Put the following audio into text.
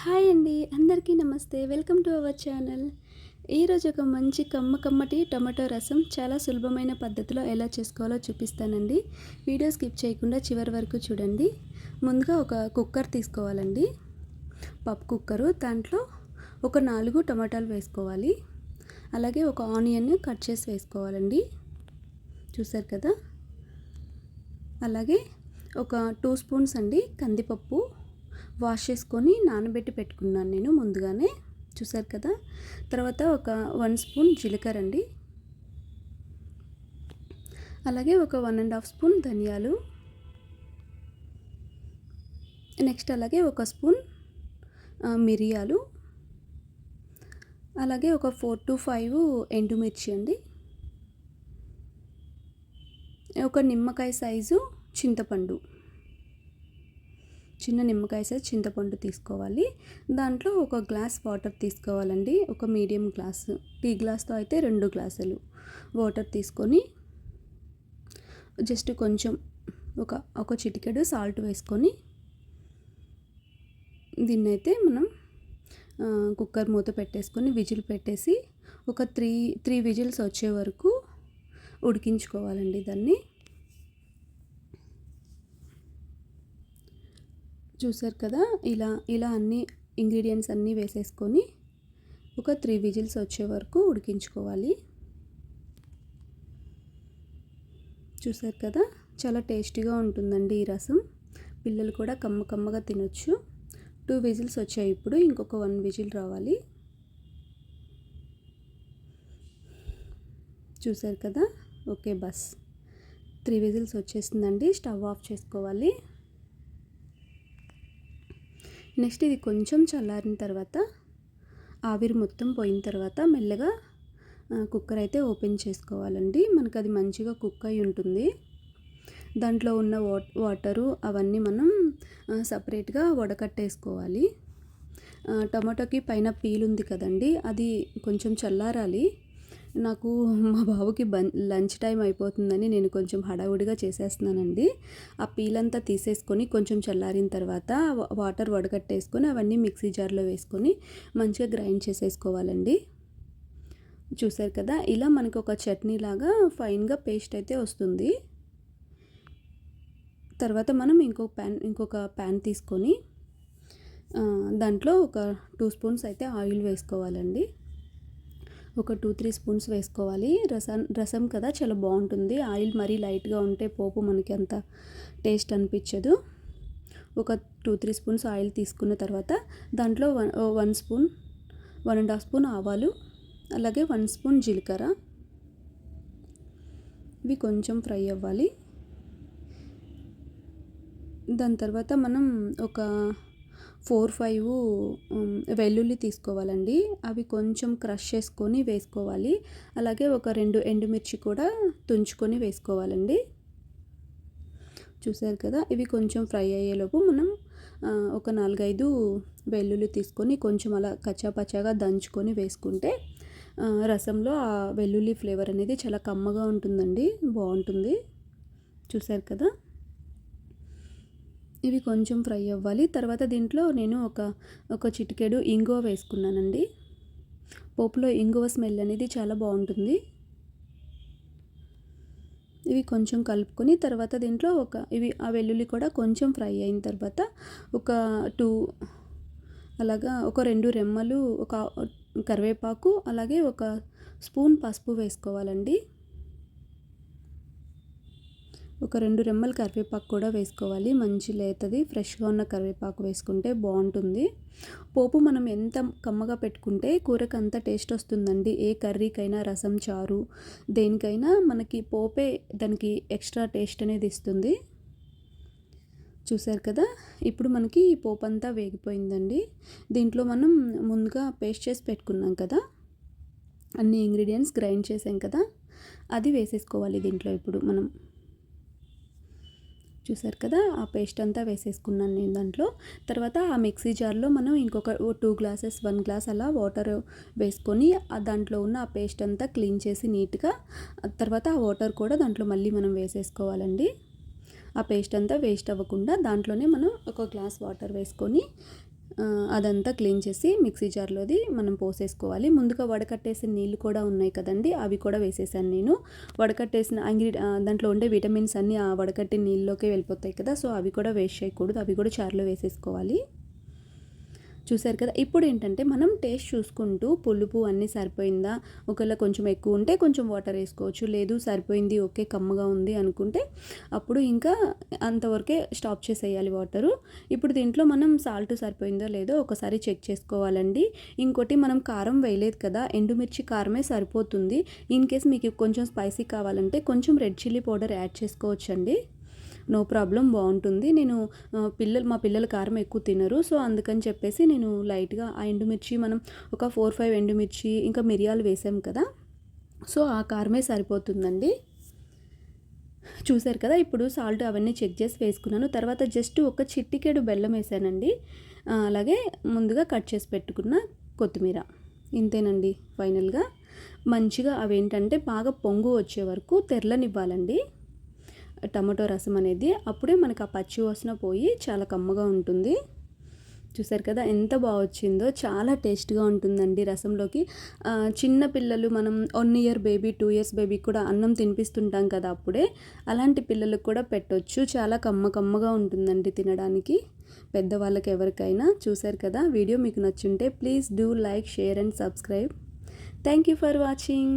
Hi అండి అందరికీ నమస్తే. Welcome to our channel. ఈరోజు ఒక మంచి కమ్మ కమ్మటి టమాటో రసం చాలా సులభమైన పద్ధతిలో ఎలా చేసుకోవాలో చూపిస్తానండి. వీడియో స్కిప్ చేయకుండా చివరి వరకు చూడండి. ముందుగా ఒక కుక్కర్ తీసుకోవాలండి. పప్పు కుక్కరు దాంట్లో ఒక నాలుగు టమాటాలు వేసుకోవాలి. అలాగే ఒక ఆనియన్ కట్ చేసి వేసుకోవాలండి. చూసారు కదా? అలాగే ఒక టూ స్పూన్స్ అండి కందిపప్పు. వాష్ చేసుకొని నానబెట్టి పెట్టుకున్నాను నేను ముందుగానే. చూసారు కదా? తర్వాత ఒక వన్ స్పూన్ జీలకర్ర అండి. అలాగే ఒక వన్ అండ్ హాఫ్ స్పూన్ ధనియాలు. నెక్స్ట్ అలాగే ఒక స్పూన్ మిరియాలు. అలాగే ఒక ఫోర్ టు ఫైవ్ ఎండుమిర్చి అండి. ఒక నిమ్మకాయ సైజు చింతపండు. చిన్న నిమ్మకాయ సైజ్ చింతపండు తీసుకోవాలి. దాంట్లో ఒక గ్లాస్ వాటర్ తీసుకోవాలండి. ఒక మీడియం గ్లాసు టీ గ్లాస్తో అయితే రెండు గ్లాసులు వాటర్ తీసుకొని జస్ట్ కొంచెం ఒక ఒక చిటికెడు సాల్ట్ వేసుకొని దీన్నైతే మనం కుక్కర్ మూత పెట్టేసుకొని విజిల్ పెట్టేసి ఒక త్రీ త్రీ విజిల్స్ వచ్చే వరకు ఉడికించుకోవాలండి దాన్ని. చూసారు కదా? ఇలా ఇలా అన్ని ఇంగ్రీడియంట్స్ అన్నీ వేసేసుకొని ఒక త్రీ విజిల్స్ వచ్చే వరకు ఉడికించుకోవాలి. చూసారు కదా? చాలా టేస్టీగా ఉంటుందండి ఈ రసం. పిల్లలు కూడా కమ్మ కమ్మగా తినొచ్చు. టూ విజిల్స్ వచ్చాయి ఇప్పుడు ఇంకొక వన్ విజిల్ రావాలి. చూసారు కదా? ఓకే బస్. త్రీ విజిల్స్ వచ్చేసిందండి. స్టవ్ ఆఫ్ చేసుకోవాలి. నెక్స్ట్ ఇది కొంచెం చల్లారిన తర్వాత ఆవిరి మొత్తం పోయిన తర్వాత మెల్లగా కుక్కర్ అయితే ఓపెన్ చేసుకోవాలండి. మనకు అది మంచిగా కుక్ అయి ఉంటుంది. దాంట్లో ఉన్న వాటరు అవన్నీ మనం సపరేట్గా వడకట్టేసుకోవాలి. టమాటోకి పైన పీల్ ఉంది కదండి అది కొంచెం చల్లారాలి. నాకు మా బాబుకి బన్ లంచ్ టైం అయిపోతుందని నేను కొంచెం హడావుడిగా చేసేస్తున్నానండి. ఆ పీలంతా తీసేసుకొని కొంచెం చల్లారిన తర్వాత వాటర్ వడగట్టేసుకొని అవన్నీ మిక్సీ జార్లో వేసుకొని మంచిగా గ్రైండ్ చేసేసుకోవాలండి. చూసారు కదా ఇలా మనకు ఒక చట్నీ లాగా ఫైన్గా పేస్ట్ అయితే వస్తుంది. తర్వాత మనం ఇంకొక ప్యాన్ ఇంకొక ప్యాన్ తీసుకొని దాంట్లో ఒక టూ స్పూన్స్ అయితే ఆయిల్ వేసుకోవాలండి. ఒక టూ త్రీ స్పూన్స్ వేసుకోవాలి. రసం రసం కదా చాలా బాగుంటుంది. ఆయిల్ మరీ లైట్గా ఉంటే పోపు మనకి అంత టేస్ట్ అనిపించదు. ఒక టూ త్రీ స్పూన్స్ ఆయిల్ తీసుకున్న తర్వాత దాంట్లో one one spoon one and half spoon ఆవాలు అలాగే వన్ స్పూన్ జీలకర్ర. ఇవి కొంచెం ఫ్రై అవ్వాలి. దాని తర్వాత మనం ఒక ఫోర్ ఫైవ్ వెల్లుల్లి తీసుకోవాలండి. అవి కొంచెం క్రష్ చేసుకొని వేసుకోవాలి. అలాగే ఒక రెండు ఎండుమిర్చి కూడా తుంచుకొని వేసుకోవాలండి. చూసారు కదా ఇవి కొంచెం ఫ్రై అయ్యేలోపు మనం ఒక నాలుగైదు వెల్లుల్లి తీసుకొని కొంచెం అలా కచ్చాపచ్చాగా దంచుకొని వేసుకుంటే రసంలో ఆ వెల్లుల్లి ఫ్లేవర్ అనేది చాలా కమ్మగా ఉంటుందండి. బాగుంటుంది. చూసారు కదా? ఇవి కొంచెం ఫ్రై అవ్వాలి. తర్వాత దీంట్లో నేను ఒక ఒక చిటికెడు ఇంగువ వేసుకున్నానండి. పోపులో ఇంగువ స్మెల్ అనేది చాలా బాగుంటుంది. ఇవి కొంచెం కలుపుకొని తర్వాత దీంట్లో ఒక ఇవి ఆ వెల్లుల్లి కూడా కొంచెం ఫ్రై అయిన తర్వాత ఒక టూ అలాగా ఒక రెండు రెమ్మలు ఒక కరివేపాకు అలాగే ఒక స్పూన్ పసుపు వేసుకోవాలండి. ఒక రెండు రెమ్మల కరివేపాకు కూడా వేసుకోవాలి. మంచి లేతది ఫ్రెష్గా ఉన్న కరివేపాకు వేసుకుంటే బాగుంటుంది. పోపు మనం ఎంత కమ్మగా పెట్టుకుంటే కూరకు అంత టేస్ట్ వస్తుందండి. ఏ కర్రీకైనా రసం చారు దేనికైనా మనకి పోపే దానికి ఎక్స్ట్రా టేస్ట్ అనేది ఇస్తుంది. చూసారు కదా? ఇప్పుడు మనకి ఈ పోపు అంతా వేగిపోయిందండి. దీంట్లో మనం ముందుగా పేస్ట్ చేసి పెట్టుకున్నాం కదా? అన్ని ఇంగ్రీడియంట్స్ గ్రైండ్ చేసాం కదా? అది వేసేసుకోవాలి దీంట్లో ఇప్పుడు మనం. చూసారు కదా ఆ పేస్ట్ అంతా వేసేసుకున్నాను నేను దాంట్లో. తర్వాత ఆ మిక్సీ జార్లో మనం ఇంకొక టూ గ్లాసెస్ వన్ గ్లాస్ అలా వాటర్ వేసుకొని దాంట్లో ఉన్న ఆ పేస్ట్ అంతా క్లీన్ చేసి నీట్గా తర్వాత ఆ వాటర్ కూడా దాంట్లో మళ్ళీ మనం వేసేసుకోవాలండి. ఆ పేస్ట్ అంతా వేస్ట్ అవ్వకుండా దాంట్లోనే మనం ఒక గ్లాస్ వాటర్ వేసుకొని అదంతా క్లీన్ చేసి మిక్సీ జార్లోది మనం పోసేసుకోవాలి. ముందుగా వడకట్టేసిన నీళ్ళు కూడా ఉన్నాయి కదండి అవి కూడా వేసేసాను నేను. వడకట్టేసిన ఇంగ్రీ దాంట్లో ఉండే విటమిన్స్ అన్నీ ఆ వడకట్టిన నీళ్ళలోకి వెళ్ళిపోతాయి కదా సో అవి కూడా వేస్ట్ చేయకూడదు అవి కూడా చారులో వేసేసుకోవాలి. చూసారు కదా. ఇప్పుడు ఏంటంటే మనం టేస్ట్ చూసుకుంటూ పులుపు అన్నీ సరిపోయిందా? ఒకవేళ కొంచెం ఎక్కువ ఉంటే కొంచెం వాటర్ వేసుకోవచ్చు. లేదు సరిపోయింది ఓకే కమ్మగా ఉంది అనుకుంటే అప్పుడు ఇంకా అంతవరకే స్టాప్ చేసేయాలి వాటరు. ఇప్పుడు దీంట్లో మనం సాల్ట్ సరిపోయిందో లేదో ఒకసారి చెక్ చేసుకోవాలండి. ఇంకోటి మనం కారం వేయలేదు కదా ఎండుమిర్చి కారమే సరిపోతుంది. ఇన్ కేస్ మీకు కొంచెం స్పైసీ కావాలంటే కొంచెం రెడ్ చిల్లీ పౌడర్ యాడ్ చేసుకోవచ్చండి. నో ప్రాబ్లం బాగుంటుంది. నేను పిల్లలు మా పిల్లలు కారం ఎక్కువ తినరు. సో అందుకని చెప్పేసి నేను లైట్గా ఆ ఎండుమిర్చి మనం ఒక ఫోర్ ఫైవ్ ఎండుమిర్చి ఇంకా మిరియాలు వేసాం కదా. సో ఆ కారమే సరిపోతుందండి. చూసారు కదా ఇప్పుడు సాల్ట్ అవన్నీ చెక్ చేసి వేసుకున్నాను. తర్వాత జస్ట్ ఒక చిట్టికేడు బెల్లం వేసానండి. అలాగే ముందుగా కట్ చేసి పెట్టుకున్న కొత్తిమీర. ఇంతేనండి ఫైనల్గా. మంచిగా అవేంటంటే బాగా పొంగు వచ్చే వరకు తెరలనివ్వాలండి. టమాటో రసం అనేది అప్పుడే మనకు ఆ పచ్చి వాసన పోయి చాలా కమ్మగా ఉంటుంది. చూసారు కదా ఎంత బాగా వచ్చిందో చాలా టేస్ట్గా ఉంటుందండి రసంలోకి. చిన్న పిల్లలు మనం one year baby two years బేబీకి కూడా అన్నం తినిపిస్తుంటాం కదా అప్పుడే. అలాంటి పిల్లలకు కూడా పెట్టొచ్చు. చాలా కమ్మ కమ్మగా ఉంటుందండి తినడానికి. పెద్దవాళ్ళకి ఎవరికైనా చూసారు కదా వీడియో మీకు నచ్చుంటే please do like share and subscribe. Thank you for watching.